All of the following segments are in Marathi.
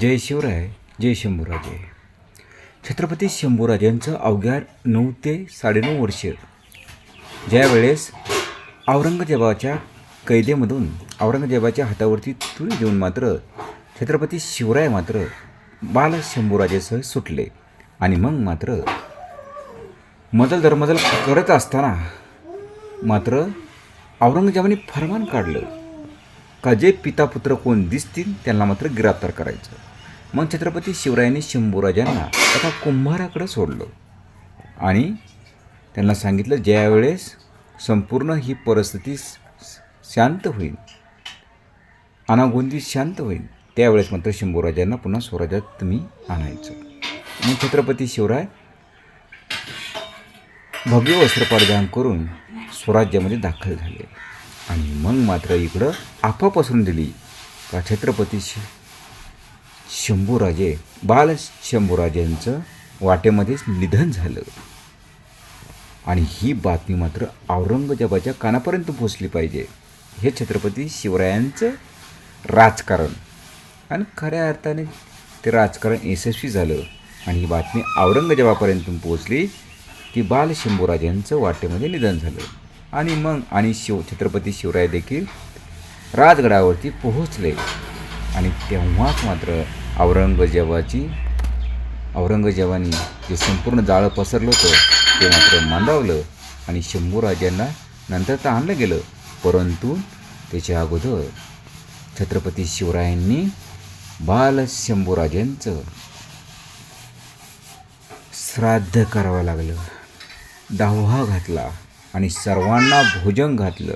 जय शिवराय जय शंभूराजे. छत्रपती शंभूराजांचं अवघ्या नऊ ते साडेनऊ वर्ष. ज्यावेळेस औरंगजेबाच्या कैदेमधून औरंगजेबाच्या हातावरती तुरी देऊन मात्र छत्रपती शिवराय मात्र बाल शंभूराजेसह सुटले. आणि मग मात्र मजल दरमजल करत असताना मात्र औरंगजेबाने फरमान काढलं. का जे पिता पुत्र कोण दिसतील त्यांना मात्र गिरफ्तार करायचं. मग छत्रपती शिवरायांनी शंभूराजांना एका कुंभाराकडं सोडलं. आणि त्यांना सांगितलं ज्यावेळेस संपूर्ण ही परिस्थिती शांत होईल अनागोंदी शांत होईल त्यावेळेस मात्र शंभूराजांना पुन्हा स्वराज्यात तुम्ही आणायचं. मग छत्रपती शिवराय भव्य वस्त्र परिधान करून स्वराज्यामध्ये दाखल झाले. आणि मग मात्र इकडं आपा पसरून दिली. का छत्रपती शंभूराजे बाल शंभूराजेंचं वाटेमध्येच निधन झालं. आणि ही बातमी मात्र औरंगजेबाच्या कानापर्यंत पोचली पाहिजे. हे छत्रपती शिवरायांचं राजकारण. आणि खऱ्या अर्थाने ते राजकारण यशस्वी झालं. आणि ही बातमी औरंगजेबापर्यंत पोचली की बाल शंभूराजांचं वाटेमध्ये निधन झालं. आणि मग आणि शिव छत्रपती शिवराय देखील राजगडावरती पोहोचले. आणि तेव्हाच मात्र औरंगजेबाची औरंगजेबाने जे संपूर्ण जाळं पसरलं होतं ते मात्र मांडावलं आणि शंभूराजांना नंतर तर आणलं गेलं. परंतु त्याच्या अगोदर छत्रपती शिवरायांनी बाल शंभूराजांचं श्राद्ध करावं लागलं. दाव्हा घातला. आणि सर्वांना भोजन घातलं.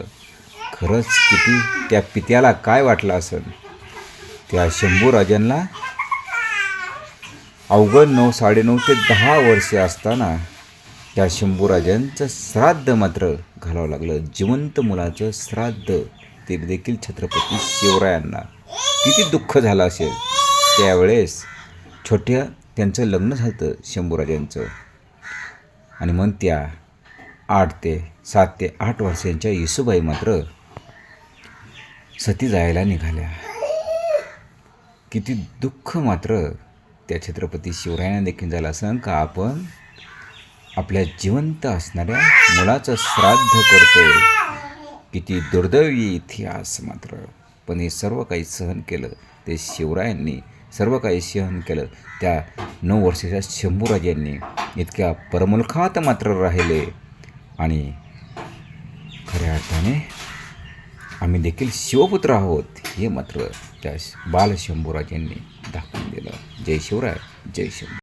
खरंच किती त्या पित्याला काय वाटलं असेल? त्या शंभूराजांना अवघड नऊ साडेनऊ ते दहा वर्षे असताना त्या शंभूराजांचं श्राद्ध मात्र घालावं लागलं. जिवंत मुलाचं श्राद्ध. ते देखील छत्रपती शिवरायांना किती दुःख झालं असेल. त्यावेळेस छोट्या त्यांचं लग्न झालं शंभूराजांचं. आणि मग त्या आठ ते सात ते आठ वर्षांच्या येसूबाई मात्र सती जायला निघाल्या. किती दुःख मात्र त्या छत्रपती शिवरायांना देखील झालं असं का आपण आपल्या जिवंत असणाऱ्या मुलाचं श्राद्ध करतोय. किती दुर्दैवी इतिहास मात्र. पण हे सर्व काही सहन केलं. ते शिवरायांनी सर्व काही सहन केलं. त्या नऊ वर्षाच्या शंभूराजांनी इतक्या परमुलखात मात्र राहिले. आणि खऱ्या अर्थाने आम्ही देखील शिवपुत्र आहोत हे मात्र त्या बालशंभूराजांनी दाखवून दिलं. जय शिवराय जय शंभू